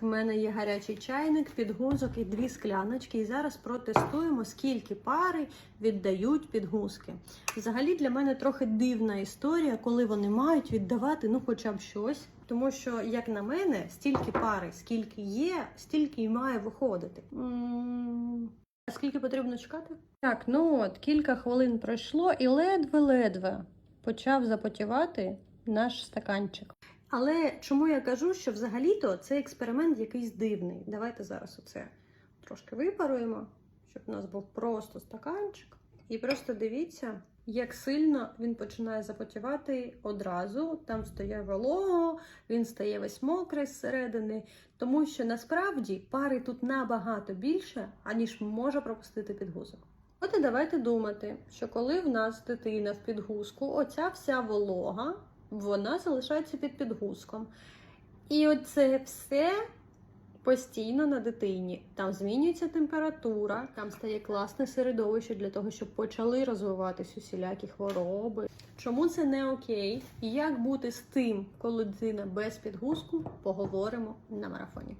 В мене є гарячий чайник, підгузок і дві скляночки. І зараз протестуємо, скільки пари віддають підгузки. Взагалі для мене трохи дивна історія, коли вони мають віддавати ну хоча б щось. Тому що, як на мене, стільки пари, скільки є, стільки й має виходити. А скільки потрібно чекати? Так, ну от кілька хвилин пройшло, і ледве-ледве почав запотівати наш стаканчик. Але чому я кажу, що взагалі-то це експеримент якийсь дивний. Давайте зараз оце трошки випаруємо, щоб у нас був просто стаканчик. І просто дивіться, як сильно він починає запотівати одразу. Там стає волого, він стає весь мокрий зсередини, тому що насправді пари тут набагато більше, аніж може пропустити підгузок. От і давайте думати, що коли в нас дитина в підгузку, оця вся волога, вона залишається під підгузком. І оце все постійно на дитині. Там змінюється температура, там стає класне середовище для того, щоб почали розвиватись усілякі хвороби. Чому це не окей? І як бути з тим, коли дитина без підгузку, поговоримо на марафоні.